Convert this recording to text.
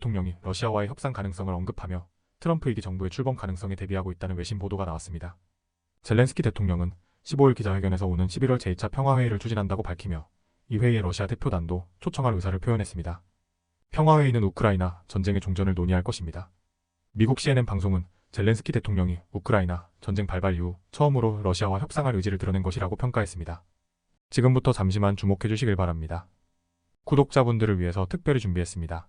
대통령이 러시아와의 협상 가능성을 언급하며 트럼프 2기 정부의 출범 가능성에 대비하고 있다는 외신 보도가 나왔습니다. 젤렌스키 대통령은 15일 기자회견에서 오는 11월 제2차 평화회의를 추진한다고 밝히며 이 회의에 러시아 대표단도 초청할 의사를 표현했습니다. 평화회의는 우크라이나 전쟁의 종전을 논의할 것입니다. 미국 CNN 방송은 젤렌스키 대통령이 우크라이나 전쟁 발발 이후 처음으로 러시아와 협상할 의지를 드러낸 것이라고 평가했습니다. 지금부터 잠시만 주목해 주시길 바랍니다. 구독자분들을 위해서 특별히 준비했습니다.